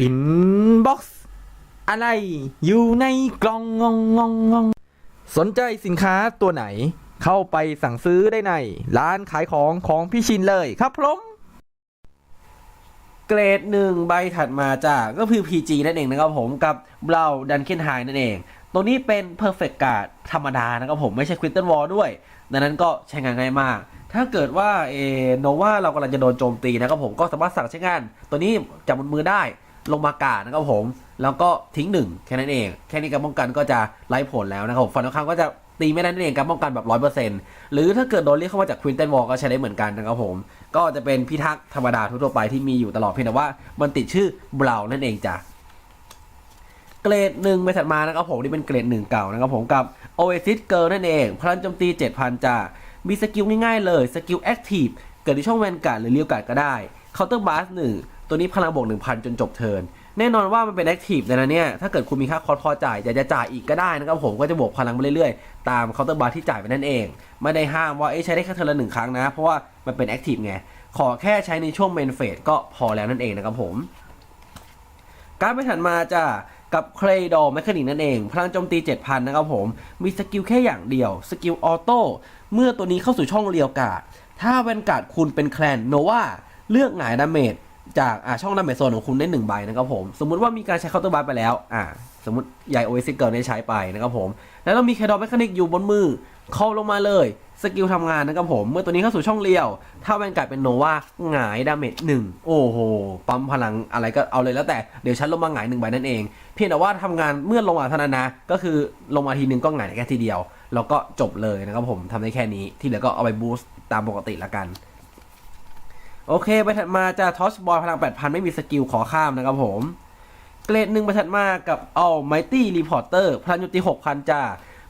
อินบ็อกซ์อะไรอยู่ในกล่องงองงองงองสนใจสินค้าตัวไหน เข้าไปสั่งซื้อได้ใน ร้านขายของของพี่ชินเลยครับผมเกรดหนึ่งใบถัดมาจากก็คือ PG นั่นเองนะครับผมกับเบลาดันเคนไฮนั่นเอง ตัวนี้เป็น Perfect Guard ธรรมดานะครับผมไม่ใช่ Quinton Wall ด้วย ดังนั้นก็ใช้งานง่ายมาก ถ้าเกิดว่าเอโนวาเรากำลังจะโดนโจมตีนะครับผมก็สามารถสั่งใช้งาน ตัวนี้จับบนมือได้ ลงมากาดนะครับผม แล้วก็ทิ้งหนึ่งแค่นั้นเอง แค่นี้การป้องกันก็จะไร้ผลแล้วนะครับผมฝั่งตรงข้ามก็จะตีไม่ได้นั่นเองการป้องกันแบบร้อยเปอร์เซ็นต์หรือถ้าเกิดโดนเรียกเข้ามาจากควินเทนวอลก็ใช้ได้เหมือนกันนะครับผม ก็จะเป็นพิทักษ์ธรรมดาทั่วๆไปที่มีอยู่ตลอดเพียงแต่ว่ามันติดชื่อเบรานั่นเองจ้ะเกรดหนึ่งไปถัดมานะครับผมที่เป็นเกรดหนึ่งเก่านะครับผมกับ Oasis Girl นั่นเองพลังโจมตี 7,000จ้ามีสกิลง่ายๆเลยสกิล Active เกิดที่ช่องแวนการ์ดหรือเลียวการ์ดก็ได้ Counter Blast 1ตั ตัวนี้พลังบวก1,000 จนจบเทิร์นแน่นอนว่ามันเป็น Active ดังนั้นเนี่ย ถ้าเกิดคุณมีค่าคอร์สพอจ่ายอยากจะจ่ายอีกก็ได้นะครับผมก็จะบวกพลังไปเรื่อยๆ ตาม Counter Blast ที่จ่ายไปนั่นเอง ไม่ได้ห้ามว่าเอ๊ใช้ได้แค่เทิร์นละหนึ่งครั้งนะ เพราะว่ามันเป็น Active ไง ขอแค่ใช้ในช่วง Main Phase ก็พอแล้วนั่นเองนะครับผม การไปถัดมาจะกับเครดอลแมคานิกนั่นเอง พลังโจมตี 7,000 นะครับผม มีสกิลแค่อย่างเดียว สกิลออโต้เมื่อตัวนี้เข้าสู่ช่องเรียวกาดถ้าแวนการ์ดคุณเป็นแคลนโนวาเลือกหงายดาเมจ จากอ่าช่องดาเมจโซนของคุณได้1ใบนะครับผมสมมุติว่ามีการใช้เคาน์เตอร์บาร์ไปแล้วอ่าสมมติใหญ่โอเอซิเกิลได้ใช้ไปนะครับผม แล้วเรามีเคดอลแมคานิกอยู่บนมือคอลลงมาเลยสกิลทำงานนะครับผม เมื่อตัวนี้เข้าสู่ช่องเรียว ถ้าแวนการ์ดเป็นโนวาหงายดาเมจหนึ่งโอ้โห ปั๊มพลังอะไรก็เอาเลยแล้วแต่ เดี๋ยวฉันลงมาหงายหนึ่งใบนั่นเอง เพียงแต่ว่าทำงานเมื่อลงมาเท่านั้นนะ ก็คือลงมาทีหนึ่งก็หงายแค่ทีเดียว แล้วก็จบเลยนะครับผมทำได้แค่นี้ ที่เหลือก็เอาไปบูสต์ตามปกติละกัน โอเคไปถัดมาจะทอสบอลพลัง 8,000 ไม่มีสกิลขอข้ามนะครับผม เกรดหนึ่งไปถัดมากับ Almighty Reporter พลังยุติ 6,000จ้า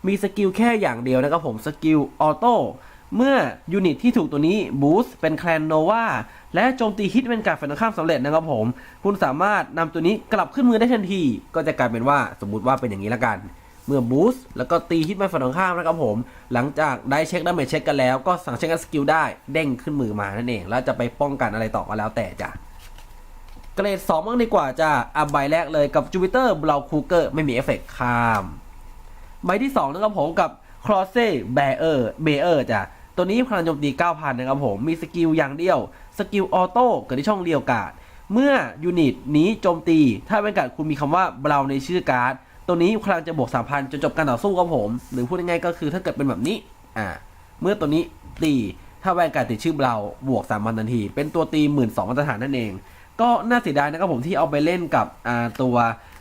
มีสกิลแค่อย่างเดียวนะครับผมสกิลออโต้เมื่อยูนิตที่ถูกตัวนี้บูสต์เป็นแคลนโนวาและโจมตีฮิตเป็นการฝันข้ามสำเร็จนะครับผม คุณสามารถนำตัวนี้กลับขึ้นมือได้ทันที ก็จะกลายเป็นว่าสมมุติว่าเป็นอย่างนี้ละกัน เมื่อบูสต์แล้วก็ตีฮิตมาฝั่งตรงข้ามนะครับผม หลังจากได้เช็คดาเมจเช็คกันแล้วก็สั่งเช็คสกิลได้เด้งขึ้นมือมานั่นเอง แล้วจะไปป้องกันอะไรต่อก็แล้วแต่จ้ะเกรด2บ้างดีกว่าจ้ะอัพใบแรกเลยกับจูปิเตอร์บลาคูเกอร์ไม่มีเอฟเฟกต์ข้าม ใบที่2นะครับผมกับครอเซ่แบเออร์เบเออร์จ้ะตัวนี้พลังโจมตี 9,000 นะครับผม มีสกิลอย่างเดียว สกิลออโต้เกิดที่ช่องเรียวการ์ดเมื่อยูนิตนี้โจมตี ถ้าเป็นการคุณมีคำว่าเบราในชื่อการ์ด ตัวนี้พลังจะบวก 3,000 จนจบการต่อสู้ครับผม หรือพูดง่ายๆก็คือถ้าเกิดเป็นแบบนี้ อ่า เมื่อตัวนี้ตีถ้าแวนการ์ติดชื่อบราวบวก 3,000 ทันที เป็นตัวตี 12,000มาตรฐานนั่นเอง ก็น่าเสียดายนะครับผมที่เอาไปเล่นกับอ่าตัว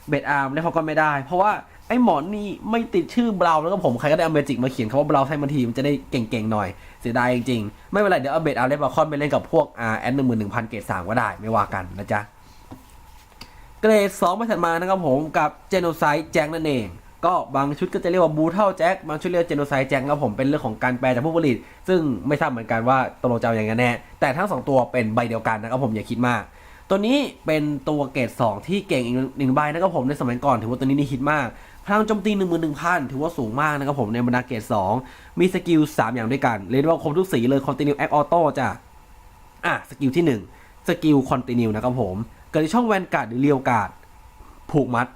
เบดอาร์มและพอก็ไม่ได้ เพราะว่าไอ้หมอนนี่ไม่ติดชื่อบราวน์แล้วก็ผมใครก็ได้เอาเมจิกมาเขียนคำว่าบราวน์ให้มันทีมันจะได้เก่งๆหน่อย เสียดายจริงๆ ไม่เป็นไรเดี๋ยวเอาเบดอาร์มและพอคอนไปเล่นกับพวกอ่าแอนหนึ่งหมื่นหนึ่งพันเกรดสามก็ได้ไม่ว่ากันนะจ๊ะ เกรด2มาถัดมานะครับผมกับเจโนไซด์แจ็คนั่นเอง ก็บางชุดก็จะเรียกว่าบูเท่าแจ็คบางชุดเรียกเจโนไซด์แจ็คครับผมเป็นเรื่องของการแปลจากผู้ผลิต ซึ่งไม่ทราบเหมือนกันว่าตกลงจะอาอย่างไงแน่แต่ทั้งสองตัวเป็นใบเดียวกันนะครับผมอย่าคิดมาก ตัวนี้เป็นตัวเกรด2 ที่เก่งอีกหนึ่งใบนะครับผมในสมัยก่อนถือว่าตัวนี้นี่ฮิตมากพลังโจมตี 1 1 0 0 0 ถือว่าสูงมากนะครับผมในบรรดาเกรด2มีสกิล 3 อย่างด้วยกัน เรียกว่าครบทุกสีเลย Continue Act Auto จ้ะอะสกิลที่ 1 สกิล Continue นะครับผม กิดในช่องแวนการ์ดหรือเรียวการ์ดผูกมัด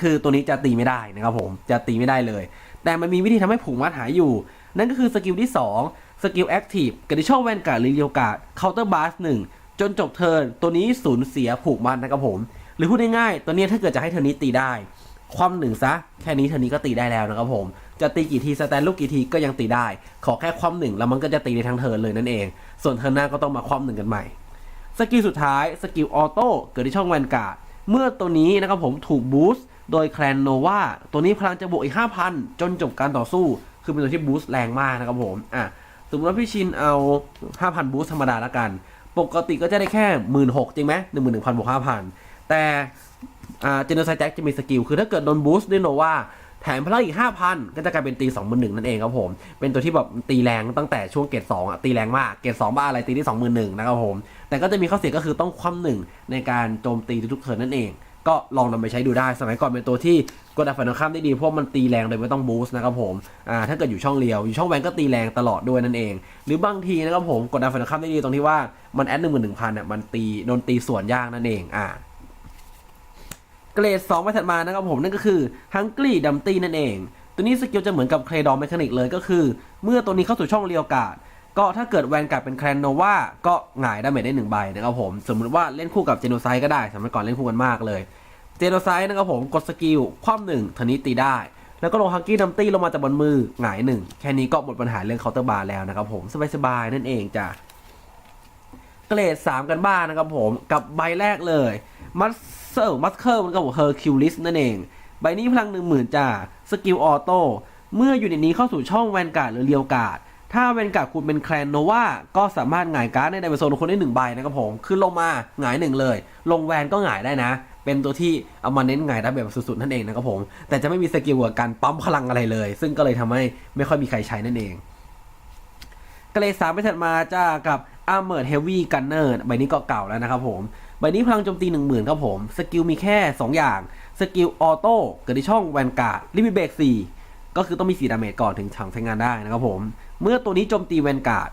คือตัวนี้จะตีไม่ได้นะครับผมจะตีไม่ได้เลย แต่มันมีวิธีทำให้ผูกมัดหายอยู่ นั่นก็คือสกิลที่ 2 สกิลแอคทีฟเกิดในช่องแวนการ์ดหรือเรียวการ์ดเคาน์เตอร์บาสหนึ่งจนจบเทิร์นตัวนี้สูญเสียผูกมัดนะครับผม หรือพูดง่ายๆตัวนี้ถ้าเกิดจะให้เทอร์นนี้ตีได้ ความหนึ่งซะแค่นี้เทอร์นนี้ก็ตีได้แล้วนะครับผมจะตีกี่ทีสแตนลูกกี่ทีก็ยังตีได้ ขอแค่ความหนึ่งแล้วมันก็จะตีได้ทั้งเทิร์นเลยนั่นเอง ส่วนเทิร์นหน้าก็ต้องมาความหนึ่งกันใหม่ สกิลสุดท้ายสกิลออโต้เกิดที่ช่องแวนการ์ดเมื่อตัวนี้นะครับผมถูกบูสต์โดยแคลนโนวาตัวนี้พลังจะบวกอีก 5,000 จนจบการต่อสู้ คือเป็นตัวที่บูสต์แรงมากนะครับผมอะสมมติว่าพี่ชินเอา 5,000 บูสต์ธรรมดาละกัน ปกติก็จะได้แค่16,000จริงไหม11,000บวก5,000แต่เจเนอร์ไซแจ็คจะมีสกิล คือถ้าเกิดโดนบูสต์ด้วยโนวา แถมพลังอีก 5,000 ก็จะกลายเป็นตี 2 1 0 0 0นั่นเองครับผม เป็นตัวที่แบบตีแรงตั้งแต่ช่วงเกรด2อะตีแรงมาก เกรด2บ้าอะไรตีที่21,000นะครับผม แต่ก็จะมีข้อเสียก็คือต้องคว่ำหนึ่งในการโจมตีทุกๆเทิร์นนั่นเอง ก็ลองนำไปใช้ดูได้ สมัยก่อนเป็นตัวที่กดดันฝ่ายตรงข้ามได้ดีเพราะมันตีแรงโดยไม่ต้องบูสต์นะครับผม อ่าถ้าเกิดอยู่ช่องเลียวอยู่ช่องแวนก็ตีแรงตลอดด้วยนั่นเอง หรือบางทีนะครับผมกดดันฝ่ายตรงข้ามได้ดีตรงที่ว่ามันแอดหนึ่งหมื่นหนึ่งพันอะมันตีโดนตีส่วนยากนั่นเอง อ่า เกรด2ไปถัดมานะครับผมนั่นก็คือ Hungry Dumpty นั่นเอง ตัวนี้สกิลจะเหมือนกับเครดอม m มคานิกเลยก็คือ เมื่อตัวนี้เข้าสู่ช่องเรียวกาดก็ถ้าเกิดแวนกาดเป็นแคลนโนวาก็หงายดาเมจได้หนึ่งใบนะครับผม สมมติว่าเล่นคู่กับเจโนไซก็ได้สมัยก่อนเล่นคู่กันมากเลย เจโนไซนะครับผมกดสกิลคว่ำหนึ่งทันนี้ตีได้ แล้วก็ลงฮังกี้ดัมตี้ลงมาจากบนมือหงายหนึ่งแค่นี้ก็หมดปัญหาเรื่องเคาน์เตอร์บาร์แล้วนะครับผมสบายๆนั่นเองจ้ะเกรด3 กันบ้างนะครับผมกับใบแรกเลยมัส เซอร์มัสเคิลมันก็บเฮอร์คิวลิสนั่นเอง ใบนี้พลังหนึ่งหมื่นจ้าสกิลออโต้เมื่ออยู่ในนี้เข้าสู่ช่องแวนการ์ดหรือเรียวการ์ดถ้าแวนการ์ดคุณเป็นแคลนโนวาก็สามารถหงายการ์ดในไดเวอร์โซนคนได้หนึ่งใบนะครับผมคือลงมาหงายหนึ่งเลย ลงแวนก็หงายได้นะ เป็นตัวที่เอามาเน้นหงายได้แบบสุดๆนั่นเองนะครับผม แต่จะไม่มีสกิลกับการปั๊มพลังอะไรเลย ซึ่งก็เลยทำให้ไม่ค่อยมีใครใช้นั่นเองเกรดสามไปถัดมาจ้ากับ Armored Heavy Gunner ใบนี้ก็เก่าแล้วนะครับผม ใบนี้พลังโจมตี 1 0,000 ครับผม สกิลมีแค่ 2 อย่าง สกิลออโต้เกิดที่ช่องแวนการ์ดลิมิเบรก4ก็คือต้องมี 4 ดาเมจก่อนถึงถังใช้งานได้นะครับผม เมื่อตัวนี้โจมตีแวนการ์ด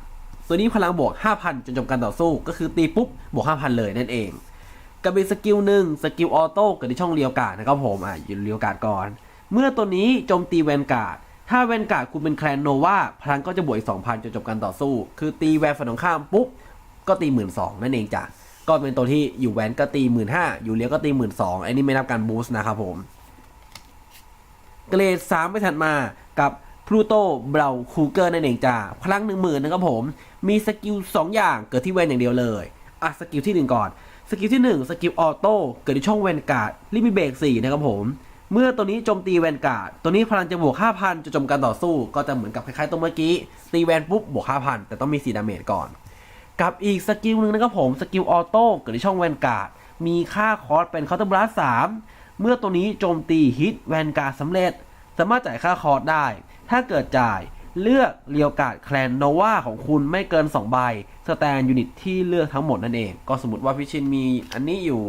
ตัวนี้พลังบวก 5,000 จนจบการต่อสู้ ก็คือตีปุ๊บบวก 5,000 เลยนั่นเองกับอีกสกิลหนึ่งสกิลออโต้เกิดที่ช่องเรียวการ์ดนะครับผมอะอยู่เรียวการ์ดก่อน เมื่อตัวนี้โจมตีแวนการ์ดถ้าแวนการ์ดคุณเป็นแคลนโนวาพลังก็จะบวกอีก2,000จนจบการต่อสู้ คือตีแวนฝั่งตรงข้ามปุ๊บก็ตี1 2ื่นนั่นเองจ้ะ ก็เป็นตัวที่อยู่แวนก็ตี1 5ื่นห้าอยู่เลี้ยวก็ตี1 2ื่นไอ้นี่ไม่นับการบูสต์นะครับผม เกรด3ไปถัดมากับพลูโตเบลคูเกอร์นั่นเองจ้ะพลัง1 0,000นะครับผม มีสกิล2อย่างเกิดที่แวนอย่างเดียวเลย อะ สกิลที่ 1 ก่อน สกิลที่ 1 สกิลออโต้เกิดที่ช่องแวนการ์ดลิมิเบรก4นะครับผม เมื่อตัวนี้โจมตีแวนการ์ดตัวนี้พลังจะบวก 5,000 จะจมการต่อสู้ ก็จะเหมือนกับคล้ายๆตัวเมื่อกี้ ตีแวนปุ๊บบวก 5,000 แต่ต้องมี4ดาเมจก่อน กับอีกสกิลหนึ่งนะครับผม สกิลออโต้เกิดที่ช่องแวนการ์ด มีค่าคอร์สเป็นเคาน์เตอร์บลัส3เมื่อตัวนี้โจมตีฮิตแวนการ์ดสำเร็จ สามารถจ่ายค่าคอร์สได้ ถ้าเกิดจ่ายเลือกเรียวการ์ดแคลนโนวาของคุณไม่เกิน 2 ใบ สแตนยูนิตที่เลือกทั้งหมดนั่นเอง ก็สมมติว่าพิชินมีอันนี้อยู่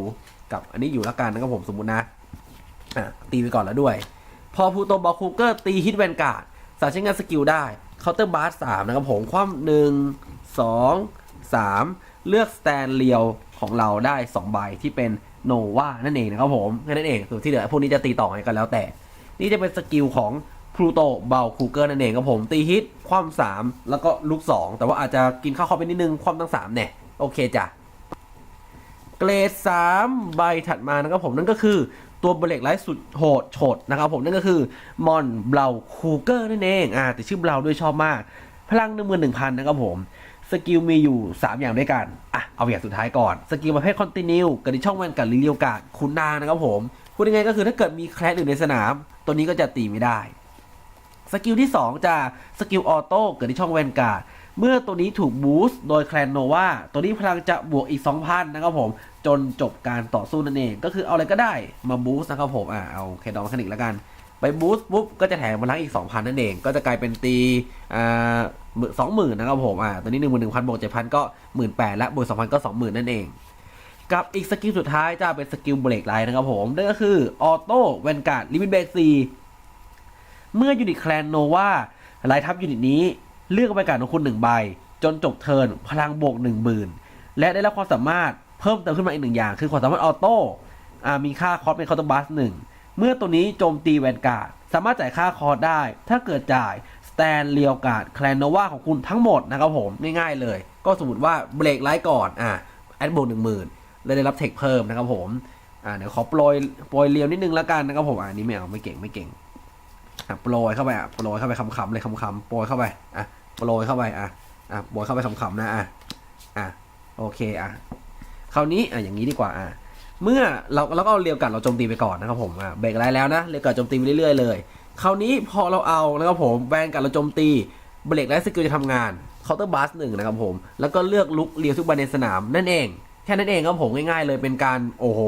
กับอันนี้อยู่แล้วกันนะครับผมสมมตินะอะตีไปก่อนแล้วด้วย พอพูโตบอลคูเกอร์ตีฮิตแวนการ์ดสามารถใช้งานสกิลได้เคาน์เตอร์บาร์สามนะครับผมคว่ำหนึ่งสอง สามเลือกสแตนเรียวของเราได้ 2 ใบที่เป็นโนวานั่นเองนะครับผมแค่นั้นเองส่วนที่เหลือพวกนี้จะตีต่อไงกันแล้วแต่ นี่จะเป็นสกิลของพลูโตเบลคูเกอร์นั่นเองครับผมตีฮิตคว่ำสามแล้วก็ลุกสองแต่ว่าอาจจะกินข้าวคอไปนิดนึงคว่ำทั้งสามเนี่ย โอเคจ้ะเกรด3ใบถัดมานะครับผมนั่นก็คือตัวเบรกไลท์สุดโหดโฉดนะครับผมนั่นก็คือมอนเบลคูเกอร์นั่นเองอ่าแต่ชื่อเบลด้วยชอบมาก พลังหนึ่งหมื่นหนึ่งพันนะครับผม สกิลมีอยู่ 3 อย่างด้วยกัน อะ เอาอย่างสุดท้ายก่อน สกิลประเภทคอนติเนียกับที่ช่องแวนกับลิเลียวกาดคุณนางนะครับผม พูดยังไงก็คือถ้าเกิดมีแคลนอื่นในสนาม ตัวนี้ก็จะตีไม่ได้ สกิลที่ 2 จะสกิลออโต้เกิดที่ช่องแวนการ์ด เมื่อตัวนี้ถูกบูสต์โดยแคลนโนวาตัวนี้พลังจะบวกอีก 2,000 นะครับผม จนจบการต่อสู้นั่นเอง ก็คือเอาอะไรก็ได้มาบูสต์นะครับผม อ่าเอาแคดอมคานิกแล้วกัน ไปบูสต์ปุ๊บก็จะแถมพลังอีก 2,000 นั่นเอง ก็จะกลายเป็นตี อ่า สองหมื่นนะครับผมอ่าตัวนี้หนึ่งหมื่นหนึ่งพันบวกเจ็ดพันก็หมื่นแปดและบวกสองพันก็สองหมื่นนั่นเอง กับอีกสกิลสุดท้ายจะเป็นสกิลเบรกไลน์นะครับผมนั่นก็คือออโต้แวนการ์ดลิมิตเบรกซีเมื่อยูนิตแคลนโนวาไลทับยูนิตนี้เลือกบรรยากาศของคุณหนึ่งใบ จนจบเทิร์นพลังบวกหนึ่งหมื่นและได้รับความสามารถเพิ่มเติมขึ้นมาอีกหนึ่งอย่าง คือความสามารถออโต้อ่ามีค่าคอร์สเป็นคาน์ตอร์บัสหนึ่งเมื่อตัวนี้โจมตีแวนการ์ดสามารถจ่ายค่าคอร์สได้ ถ้าเกิดจ่าย แตนเรียวกาดแคลนโนวาของคุณทั้งหมดนะครับผมง่ายๆเลย ก็สมมติว่าเบรกไลท์ก่อนอ่าแอดบวกหนึ่งหมื่นแล้วได้รับเทคเพิ่มนะครับผมอ่าเดี๋ยวขอโปรยโปรยเรียวนิดนึงแล้วกันนะครับผมอ่าอันนี้ไม่เอาไม่เก่งไม่เก่งอะโปรยเข้าไปอะโปรยเข้าไปคำๆเลยคำๆโปรยเข้าไปอะโปรยเข้าไปอะอะโปรยเข้าไปคำๆนะอะอะโอเคอะคราวนี้อะอย่างนี้ดีกว่าอะเมื่อเราเราก็เอาเรียวกัดเราโจมตีไปก่อนนะครับผมอะเบรกอะไรแล้วนะเรียวกัดโจมตีไปเรื่อยๆเลย คราวนี้พอเราเอานะครับผมแวนกัดเราโจมตีเบรกและสกิลจะทำงานเคาน์เตอร์บัสหนึ่งนะครับผมแล้วก็เลือกลุกเรียวทุกใบในสนามนั่นเองแค่นั้นเองครับผมง่ายๆเลยเป็นการโอ้โห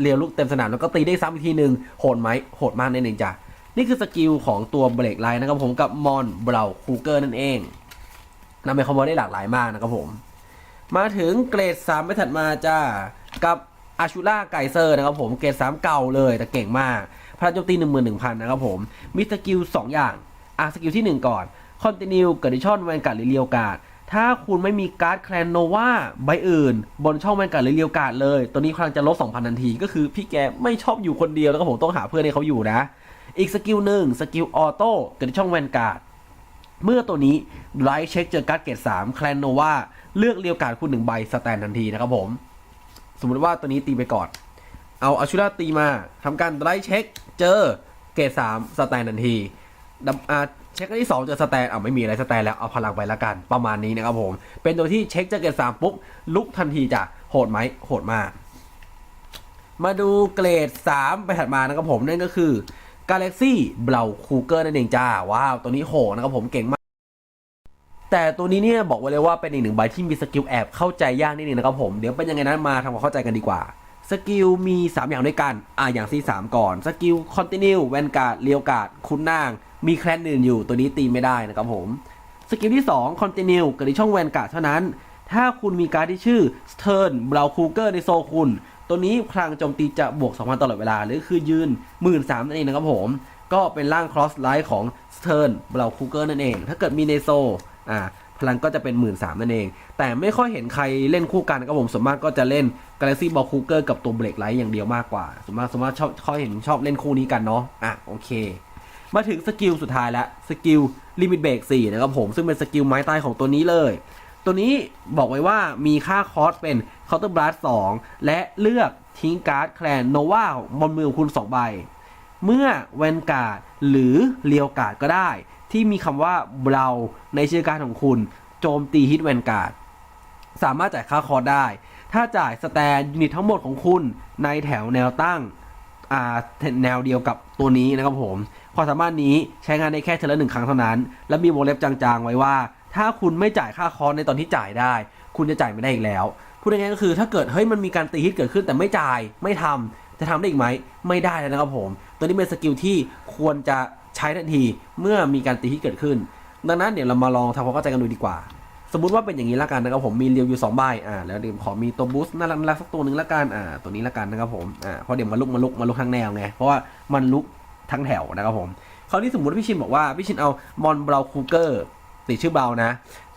เรียวลุกเต็มสนามแล้วก็ตีได้ซ้ำอีกทีหนึ่งโหดไหมโหดมากนั่นเองจ้ะนี่คือสกิลของตัวเบรกไลน์นะครับผมกับมอนเบลคูเกอร์นั่นเองนำไปคอมโบได้หลากหลายมากนะครับผม มาถึงเกรด3ไปถัดมาจ้ากับอาชูล่าไกเซอร์นะครับผมเกรด3เก่าเลยแต่เก่งมาก พลังโจมตี 11,000 นะครับผม มีสกิล 2 อย่าง อะสกิลที่ 1 ก่อนคอนติเนียเกิดดิชอนแวนการ์ดหรือเรียวการ์ดถ้าคุณไม่มีการ์ดแคลนโนวาใบอื่น บนช่องแวนการ์ดหรือเรียวการ์ดเลย ตัวนี้พลังจะลด2,000 ทันที ก็คือพี่แกไม่ชอบอยู่คนเดียวแล้วก็ผมต้องหาเพื่อนให้เขาอยู่นะ อีกสกิลหนึ่งสกิลออโต้เกิดที่ช่องแวนการ์ดเมื่อตัวนี้ไลท์เช็คเจอการ์ดเกรด3แคลนโนวาเลือกเรียวการ์ดคุณหนึ่งใบสแตนทันทีนะครับผม สมมติว่าตัวนี้ตีไปก่อน เอาอาชูราตีมาทำการไลท์เช็ค เจอเกรด3สแตนทันทีดับอ่าเช็คนที่2เจอสแตนอ่าไม่มีอะไรสแตนแล้วเอาพลังไปละกันประมาณนี้นะครับผม เป็นตัวที่เช็คเจอเกรด3ปุ๊บลุกทันทีจ้ะโหดไหมโหดมาก มาดูเกรด 3 ไปถัดมานะครับผมนั่นก็คือ Galaxy b l o w c o o g e r นั่นเองจ้า ว้าว ตัวนี้โหนะครับผมเก่งมาก แต่ตัวนี้เนี่ยบอกไว้เลยว่าเป็นอีกหนึ่งใบที่มีสกิลแอบเข้าใจยากนิดนึงนะครับผม เดี๋ยวเป็นยังไงนั้นมาทำความเข้าใจกันดีกว่า สกิลมี 3 อย่างด้วยกัน อ่าอย่างที่3ก่อน สกิล Continue แวนการ์ดเลียวการ์ดคุณนาง มีแคลนอื่นอยู่ตัวนี้ตีไม่ได้นะครับผม สกิลที่2 Continue เกิดในช่องแวนการ์ดเท่านั้น ถ้าคุณมีการ์ดที่ชื่อ Stern b l o w c o o g e r ในโซคุณ ตัวนี้พลังโจมตีจะบวก 2,000 ตลอดเวลา หรือคือยืน 13,000นั่นเองนะครับผม ก็เป็นร่าง cross line ของ Stern b l o w c o o g e r นั่นเอง ถ้าเกิดมีในโซอ่า พลังก็จะเป็น 1 3ื่นนั่นเอง แต่ไม่ค่อยเห็นใครเล่นคู่กันนะครับผมส่วนมากก็จะเล่น Galaxy Ball Cooker กับตัว Break Light อย่างเดียวมากกว่าส่วนมากส่วนมากชอบเขาเห็นชอบเล่นคู่นี้กันเนาะอะโอเค มาถึงสกิลสุดท้ายแล้วสกิล Limit Break 4นะครับผมซึ่งเป็นสกิลไม้ตายของตัวนี้เลย ตัวนี้บอกไว้ว่ามีค่าคอสเป็น Counter Blast 2 และเลือกทิ้งการ์ดแคลนโนวาบนมือของคุณ2ใบเมื่อแวนการ์ดหรือเลียวการ์ดก็ได้ ที่มีคำว่าเบลในชื่อการของคุณ โจมตีฮิตแวนการ์ดสามารถจ่ายค่าคอร์ได้ ถ้าจ่ายสแตนยูนิตทั้งหมดของคุณในแถวแนวตั้งอ่าแนวเดียวกับตัวนี้นะครับผม ความสามารถนี้ใช้งานได้แค่เทอละหนึ่งครั้งเท่านั้น และมีวงเล็บจางๆ ไว้ว่า ถ้าคุณไม่จ่ายค่าคอร์ในตอนที่จ่ายได้ คุณจะจ่ายไม่ได้อีกแล้ว พูดง่ายๆก็คือถ้าเกิดเฮ้ยมันมีการตีฮิตเกิดขึ้นแต่ไม่จ่ายไม่ทำจะทำได้อีกไหม ไม่ได้แล้วนะครับผม ตัวนี้เป็นสกิลที่ควรจะ ใช้ทันทีเมื่อมีการตีฮิตเกิดขึ้น ดังนั้นเดี๋ยวเรามาลองทำความเข้าใจกันดูดีกว่า สมมติว่าเป็นอย่างนี้ละกันนะครับผมมีเรียวอยู่2ใบอ่าแล้วเดี๋ยวขอมีตัวบูสต์น่ารักน่ารักสักตัวหนึ่งละกันอ่าตัวนี้ละกันนะครับผมอ่าเพราะเดี๋ยวมันลุกมันลุกมันลุกทั้งแนวไงเพราะว่ามันลุกทั้งแถวนะครับผมคราวนี้สมมติว่าพี่ชินบอกว่าพี่ชินเอามอนเบราวคูเกอร์ติชื่อเบรานะ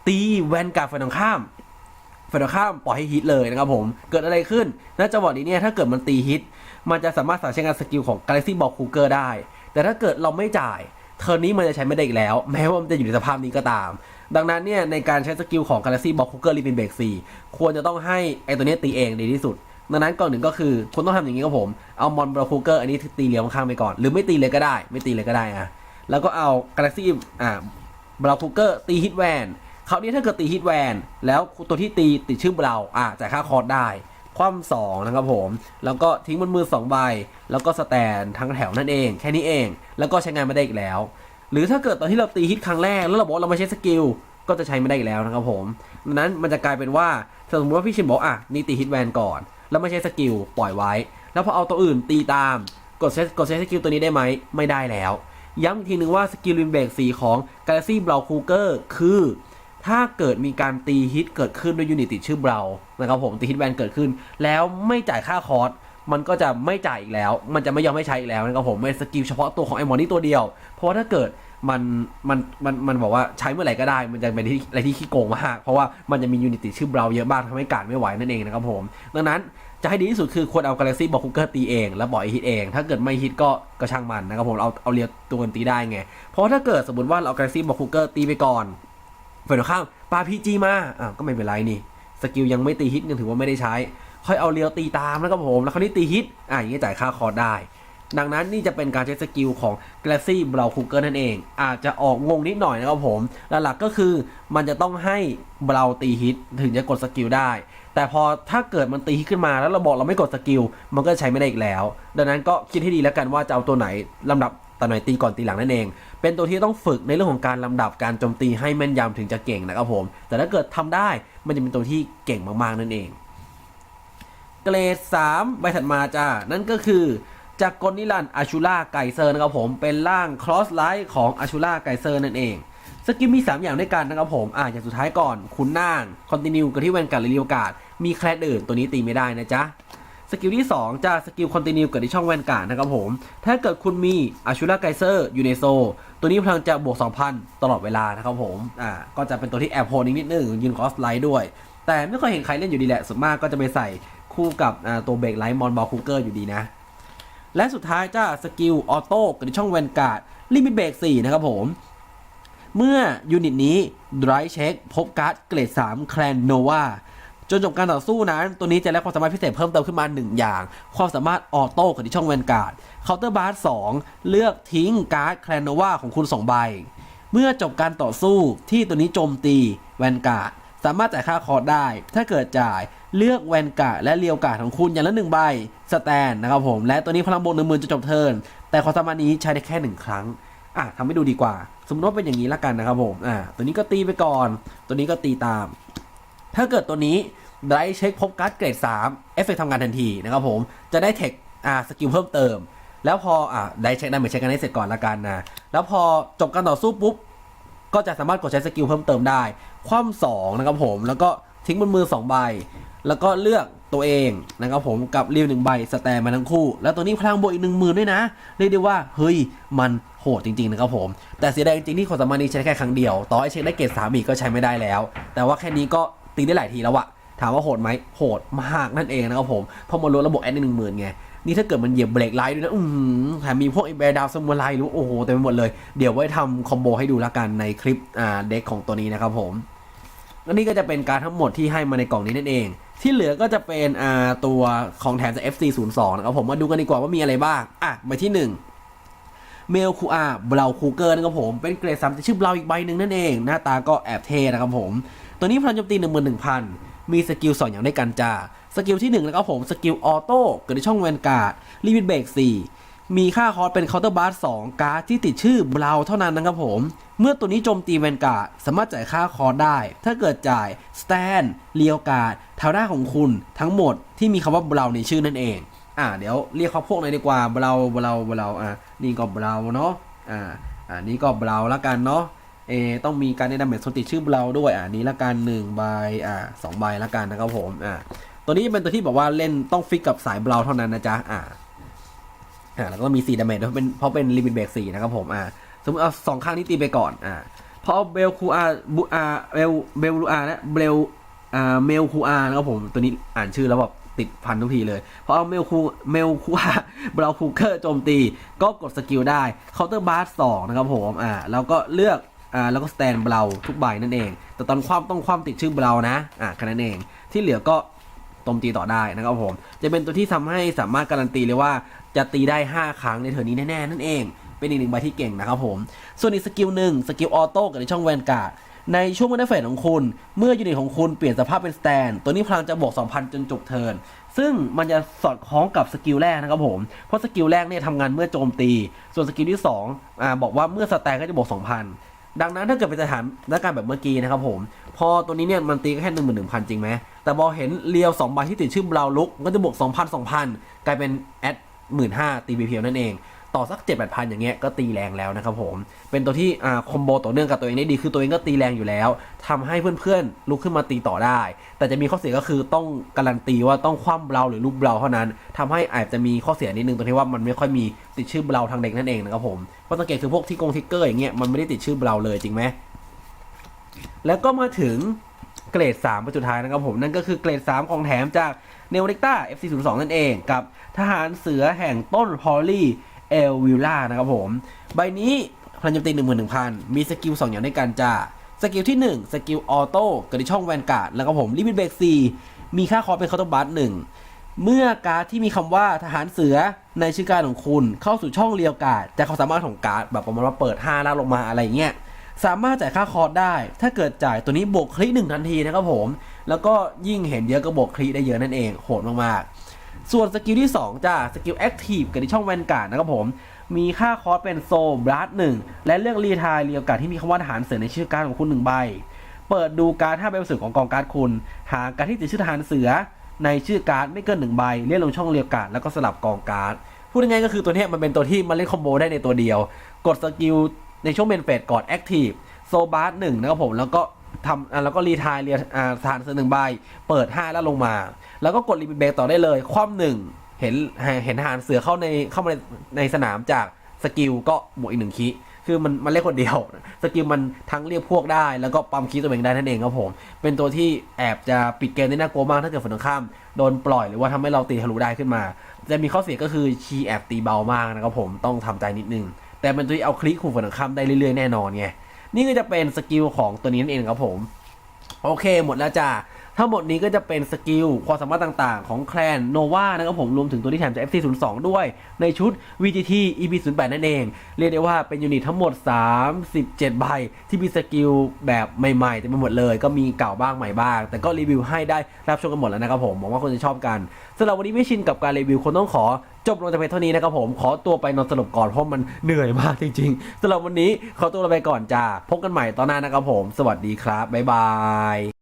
ตีแวนการ์ดฝ่ายตรงข้ามฝ่ายตรงข้ามปล่อยให้ฮิตเลยนะครับผมเกิดอะไรขึ้นณจังหวะนี้เนี่ยถ้าเกิดมันตีฮิตมันจะสามารถสั่งใช้งานสกิลของ Galaxy Ball Cooker ได้ แต่ถ้าเกิดเราไม่จ่าย เทอร์นี้มันจะใช้ไม่ได้อีกแล้ว แม้ว่ามันจะอยู่ในสภาพนี้ก็ตาม ดังนั้นเนี่ยในการใช้สกิลของ Galaxy Ball Cooker รีเป็นเบรก4ควรจะต้องให้ไอตัวนี้ตีเองดีที่สุด ดังนั้นก่อนหนึ่งก็คือคุณต้องทำอย่างนี้ครับผม เอามอนบร l คูเกอร์อันนี้ตีเลี้ยวข้างไปก่อน หรือไม่ตีเลยก็ได้ ไม่ตีเลยก็ได้อะแล้วก็เอา Galaxy อ่าบราวคูเกอร์ตีฮิตแวนคราวนี้ถ้าเกิดตีฮิตแวนแล้วตัวที่ตีติดชื่อบราอะจ่ายค่าคอร์สได้ คว่ำสองนะครับผม แล้วก็ทิ้งบนมือ 2 ใบ แล้วก็สแตนทั้งแถวนั่นเอง แค่นี้เอง แล้วก็ใช้งานไม่ได้อีกแล้ว หรือถ้าเกิดตอนที่เราตีฮิตครั้งแรก แล้วเราบอกเราไม่ใช้สกิล ก็จะใช้ไม่ได้อีกแล้วนะครับผมดังนั้นมันจะกลายเป็นว่าสมมติว่าพี่ชินบอกอะนี่ตีฮิตแวนก่อน แล้วไม่ใช้สกิลปล่อยไว้ แล้วพอเอาตัวอื่นตีตาม กดใช้กดใช้สกิลตัวนี้ได้ไหม ไม่ได้แล้ว ย้ำอีกทีนึงว่าสกิลลินเบรกสีของ Galaxy b l o w c o o g e r คือ ถ้าเกิดมีการตีฮิตเกิดขึ้นด้วยยูนิตติดชื่อบราวนะครับผมตีฮิตแวนเกิดขึ้น แล้วไม่จ่ายค่าคอร์สมันก็จะไม่จ่ายอีกแล้ว มันจะไม่ยอมให้ใช้อีกแล้วนะครับผมเป็นสกิลเฉพาะตัวของไอมอนนี่ตัวเดียว เพราะว่าถ้าเกิดมันมันมันมันบอกว่าใช้เมื่อไหร่ก็ได้ มันจะเป็นที่อะไรที่ขี้โกงมาก เพราะว่ามันจะมียูนิตติดชื่อบราวเยอะมากทำให้การไม่ไหวนั่นเองนะครับผม ดังนั้นจะให้ดีที่สุดคือควรเอา Galaxy b a l l Cooker ตีเอง แล้วปล่อยให้ฮิตเอง ถ้าเกิดไม่ฮิตก็ก็ช่างมันนะครับผม เอาเอาเรียตัวกันตีได้ไง เพราะถ้าเกิดสมมติว่าเรา Galaxy b a l l Cooker ตีไปก่อน ฝ่ายตรงข้ามปาพีจีมาอะก็ไม่เป็นไรนี่ สกิลยังไม่ตีฮิตยังถือว่าไม่ได้ใช้ ค่อยเอาเรียวตีตามแล้วก็ผมแล้วคราวนี้ตีฮิตอะอย่างนี้จ่ายค่าคอร์ได้ ดังนั้นนี่จะเป็นการใช้สกิลของ Galaxy b r o w Cooker นั่นเอง อาจจะออกงงนิดหน่อยนะครับผม หลักๆก็คือมันจะต้องให้เบราตีฮิตถึงจะกดสกิลได้ แต่พอถ้าเกิดมันตีฮิตขึ้นมาแล้วเราบอกเราไม่กดสกิลมันก็ใช้ไม่ได้อีกแล้ว ดังนั้นก็คิดให้ดีแล้วกันว่าจะเอาตัวไหนลำดับ ตัวไหนตีก่อนตีหลังนั่นเอง เป็นตัวที่ต้องฝึกในเรื่องของการลำดับการโจมตีให้แม่นยำถึงจะเก่งนะครับผม แต่ถ้าเกิดทำได้มันจะเป็นตัวที่เก่งมากๆนั่นเอง เกรด3ใบถัดมาจ้า นั่นก็คือจากกลนิรันอาชูล่าไกเซอร์นะครับผมเป็นร่างคลอสไลท์ของอาชูล่าไกเซอร์นั่นเองสกิลมี 3 อย่างด้วยกันนะครับผม อ่าอย่างสุดท้ายก่อน คุณน่างคอนติเนียกับที่แวนการ์ดหรือเรียวการ์ดมีแคลดอื่นตัวนี้ตีไม่ได้นะจ๊ะ สกิลที่ 2 จะสกิลคอนติเนียเกิดที่ช่องแวนการ์ดนะครับผม ถ้าเกิดคุณมีอาชูราไกเซอร์อยู่ในโซ ตัวนี้พลังจะบวก 2,000 ตลอดเวลานะครับผม อ่า ก็จะเป็นตัวที่แอบโหดนิดนึงยืนคอสไลท์ด้วย แต่ไม่ค่อยเห็นใครเล่นอยู่ดีแหละส่วนมากก็จะไปใส่คู่กับตัวเบรกไลท์มอนบอลคูเกอร์อยู่ดีนะ และสุดท้ายจะสกิลออโต้เกิดที่ช่องแวนการ์ดลิมิตเบรก4นะครับผมเมื่อยูนิตนี้ Dry Check พบการ์ดเกรด 3 แคลนโนวา จนจบการต่อสู้นั้น ตัวนี้จะได้ความสามารถพิเศษเพิ่มเติมขึ้นมา 1 อย่าง ความสามารถออโต้กับที่ช่องแวนการ์ดเคาน์เตอร์บาร์2เลือกทิ้งการ์ดแคลนโนวาของคุณ2ใบ เมื่อจบการต่อสู้ที่ตัวนี้โจมตีแวนการ์ดสามารถจ่ายค่าคอร์ได้ ถ้าเกิดจ่ายเลือกแวนการ์ดและเรียวการ์ดของคุณอย่างละหนึ่งใบสแตนนะครับผมและตัวนี้พลังบวกหนึ่งหมื่นจะจบเทิร์นแต่ความสามารถนี้ใช้ได้แค่หนึ่งครั้งอะทำให้ดูดีกว่า สมมติว่าเป็นอย่างนี้ละกันนะครับผมอะตัวนี้ก็ตีไปก่อน ตัวนี้ก็ตีตาม ถ้าเกิดตัวนี้ ได้เช็คพบการ์ดเกรด3เอฟเฟกทำงานทันทีนะครับผมจะได้เทคอ่าสกิลเพิ่มเติม แล้วพออะได้เช็คได้เหมือนเช็คกันให้เสร็จก่อนละกันนะแล้วพอจบการต่อสู้ปุ๊บก็จะสามารถกดใช้สกิลเพิ่มเติมได้ คว่ำสองนะครับผมแล้วก็ทิ้งบนมือ 2 ใบ แล้วก็เลือกตัวเองนะครับผมกับรีวหนึ่งใบสแตนมาทั้งคู่ แล้วตัวนี้พลังบวกอีกหนึ่งหมื่นด้วยนะ เรียกได้ว่าเฮ้ยมันโหดจริงๆนะครับผม แต่เสียดายจริงๆที่ความสามารถนี้ใช้แค่ครั้งเดียว ต่อให้เช็คได้เกรดสามอีกก็ใช้ไม่ได้แล้ว แต่ว่าแค่นี้ก็ตีได้หลายทีแล้วอะ ถามว่าโหดไหมโหดมากนั่นเองนะครับผมเพราะมันลดระบบแอดหนึ่งหมื่นไงนี่ถ้าเกิดมันเหยียบเบรกไลท์ด้วยนะ อืมแถมมีพวกไอแบร์ดาวสมุไรรือโอ้โหเต็มไปหมดเลย เดี๋ยวไว้ทำคอมโบให้ดูละกันในคลิปอ่าเด็กของตัวนี้นะครับผมและนี่ก็จะเป็นการทั้งหมดที่ให้มาในกล่องนี้นั่นเอง ที่เหลือก็จะเป็นอ่าตัวของแถมจาก FC02 นะครับผมมาดูกันดีกว่าว่ามีอะไรบ้างอะมาที่ 1เมลคูอาเบลคูเกอร์นะครับผม เป็นเกรดสามจะชื่อเบลาอีกใบหนึ่งนั่นเอง หน้าตาก็แอบเท่นะครับผม ตัวนี้พลังโจมตี 11,000 มีสกิลสองอย่างด้วยกันจ้าสกิลที่1นะครับผมสกิลออโต้เกิดในช่องแวนการ์ดลิมิตเบรก4มีค่าคอร์สเป็นเคาน์เตอร์บาร์สองการ์ดที่ติดชื่อเบลาเท่านั้นนะครับผม เมื่อตัวนี้โจมตีแวนการ์ดสามารถจ่ายค่าคอร์สได้ ถ้าเกิดจ่ายสแตนเลียวการ์ดแถวหน้าของคุณทั้งหมดที่มีคำว่าเบลาในชื่อนั่นเอง อ่าเดี๋ยวเรียกเขาพวกเลยดีกว่าเบลาเบลาเบลาอะนี่ก็เบลาเนาะอ่าอ่านี่ก็เบลาละกันเนาะ เอต้องมีการแนะนำแบบโซนติชื่อเบลาด้วยอ่านี้ละกันหนึ่งใบอ่าสองใบละกันนะครับผมอ่าตัวนี้เป็นตัวที่บอกว่าเล่นต้องฟิกกับสายเบลาเท่านั้นนะจ๊ะอ่าอ่าแล้วก็มี4ดาเมจเพราะเป็นเพราะเป็นลิมิตเบรก4นะครับผมอ่าสมมติเอาสองข้างนี้ตีไปก่อนอ่าพอเบลคูอาบูอาเบลเบลลูอาและเบลอ่าเมลคูอานะครับผมตัวนี้อ่านชื่อแล้วแบบติดพันทุกทีเลย เพอเอาเมลคูเมลคูอาเบลคูเกอร์โจมตี ก็กดสกิลได้เคาน์เตอร์บาร์สองนะครับผมอ่าแล้วก็เลือก อ่าแล้วก็สแตนเบลาทุกใบนั่นเอง แต่ตอนคว่ำต้องคว่ำติดชื่อเบลานะอ่าแค่นั้นเอง ที่เหลือก็โจมตีต่อได้นะครับผม จะเป็นตัวที่ทำให้สามารถการันตีเลยว่าจะตีได้ 5 ครั้งในเทอร์นนี้แน่ๆนั่นเอง เป็นอีกหนึ่งใบที่เก่งนะครับผม ส่วนอีกสกิลหนึ่งสกิลออโต้กับในช่องแวนการ์ดในช่วงวันเฟสของคุณ เมื่อยูนิตของคุณเปลี่ยนสภาพเป็นสแตน ตัวนี้พลังจะบวก 2,000 จนจบเทิร์น ซึ่งมันจะสอดคล้องกับสกิลแรกนะครับผม เพราะสกิลแรกเนี่ยทำงานเมื่อโจมตี ส่วนสกิลที่2อ่าบอกว่าเมื่อสแตนก็จะบวก 2,000 ดังนั้นถ้าเกิดเป็นสถานการณ์แบบเมื่อกี้นะครับผม พอตัวนี้เนี่ยมันตีก็แค่หนึ่งหมื่นหนึ่งพันจริงไหมแต่พอเห็นเรียวสองใบที่ติดชื่อบราวลุกก็จะบวกสองพันสองพันกลายเป็นแอดหมื่นห้าตีบีพีนั่นเอง ต่อสักเจ็ดแปดพันอย่างเงี้ยก็ตีแรงแล้วนะครับผม เป็นตัวที่อ่าคอมโบต่อเนื่องกับตัวเองได้ดี คือตัวเองก็ตีแรงอยู่แล้วทำให้เพื่อนๆลุกขึ้นมาตีต่อได้ แต่จะมีข้อเสียก็คือต้องการันตีว่าต้องคว่ำเบลาหรือลูกเบลาเท่านั้นทำให้อาจจะมีข้อเสียนิดนึงตรงที่ว่ามันไม่ค่อยมีติดชื่อเบลาทางเด็กนั่นเองนะครับผมเพราะสังเกตคือพวกที่กงทิกเกอร์อย่างเงี้ยมันไม่ได้ติดชื่อเบลาเลยจริงไหมแล้วก็มาถึงเกรด3ประจุดท้ายนะครับผมนั่นก็คือเกรด 3 ของแถมจากเนวเ e กต้า FC02 นั่นเองกับทหารเสือแห่งต้นพอลลี่ เอลวิลล่านะครับผม ใบนี้พลังโจมตี11,000 มีสกิล 2 อย่างด้วยกันจ้าสกิลที่ 1 สกิลออโต้กระดิช่องแวนการ์ดแล้วก็ผมลิมิตเบรก4มีค่าคอร์เป็นเคาน์เตอร์บัสหนึ่งเมื่อการ์ดที่มีคำว่าทหารเสือในชื่อการดของคุณเข้าสู่ช่องเรียวการ์ดจะความสามารถของการ์ดแบบประมาณว่าเปิด5แล้วลงมาอะไรเงี้ยสามารถจ่ายค่าคอร์สได้ ถ้าเกิดจ่ายตัวนี้บวกคลิหนึ่งทันทีนะครับผม แล้วก็ยิ่งเห็นเยอะก็บวกคลิได้เยอะนั่นเอง โหดมากๆ ส่วนสกิลที่ 2จ้าสกิลแอคทีฟกับที่ช่องแวนการ์ดนะครับผม มีค่าคอร์สเป็นโซบลัสหนึ่งและเลือกรีทายเรียวการที่มีคำว่าทหารเสือในชื่อการของคุณหนึ่งใบ เปิดดูการ์ดห้าใบสุดของกองการ์ดคุณ หาการที่ติดชื่อทหารเสือในชื่อการ์ดไม่เกินหนึ่งใบเลื่อนลงช่องเรียวการ์ดแล้วก็สลับกองการ์ดพูดง่ายๆก็คือตัวนี้มันเป็นตัวที่มันเล่นคอมโบได้ในตัวเดียว กดสกิลในช่วงเมนเฟสก่อนแอคทีฟโซบาร์หนึ่งนะครับผมแล้วก็ ทำอะแล้วก็รีทายเรียอ่าฐานเสือหนึ่งใบ เปิด5แล้วลงมา แล้วก็กดรีบิเบรกต่อได้เลย คว่ำหนึ่งเห็นเห็นทหารเสือเข้าในเข้ามาในในสนามจากสกิลก็บวกอีกหนึ่งคีคือมันมันเล่นคนเดียว สกิลมันทั้งเรียกพวกได้ แล้วก็ปั๊มคีตัวเองได้นั่นเองครับผม เป็นตัวที่แอบจะปิดเกมได้น่ากลัวมากถ้าเกิดฝ่ายตรงข้ามโดนปล่อยหรือว่าทำให้เราตีทะลุได้ขึ้นมา จะมีข้อเสียก็คือชีแอบตีเบามากนะครับผมต้องทำใจนิดนึง แต่เป็นตัวที่เอาคลิกขู่ฝ่ายตรงข้ามได้เรื่อยๆแน่นอนไง นี่ก็จะเป็นสกิลของตัวนี้นั่นเองครับผม โอเคหมดแล้วจ้า ทั้งหมดนี้ก็จะเป็นสกิลความสามารถต่างๆ ของแคลนโนวานะครับผมรวมถึงตัวที่แถมจาก FC02 ด้วย ในชุด VGT EP08 นั่นเอง เรียกได้ว่าเป็นยูนิตทั้งหมด 37 ใบ ที่มีสกิลแบบใหม่ๆเต็มไปหมดเลย ก็มีเก่าบ้างใหม่บ้าง แต่ก็รีวิวให้ได้รับชมกันหมดแล้วนะครับผมหวังว่าคนจะชอบกันสำหรับวันนี้ไม่ชินกับการรีวิวคนต้องขอจบลงแต่เพียงเท่านี้นะครับผมขอตัวไปนอนสลบก่อนเพราะมันเหนื่อยมากจริงๆสำหรับวันนี้ขอตัวลาไปก่อนจ้าพบกันใหม่ตอนหน้านะครับผม สวัสดีครับบ๊ายบาย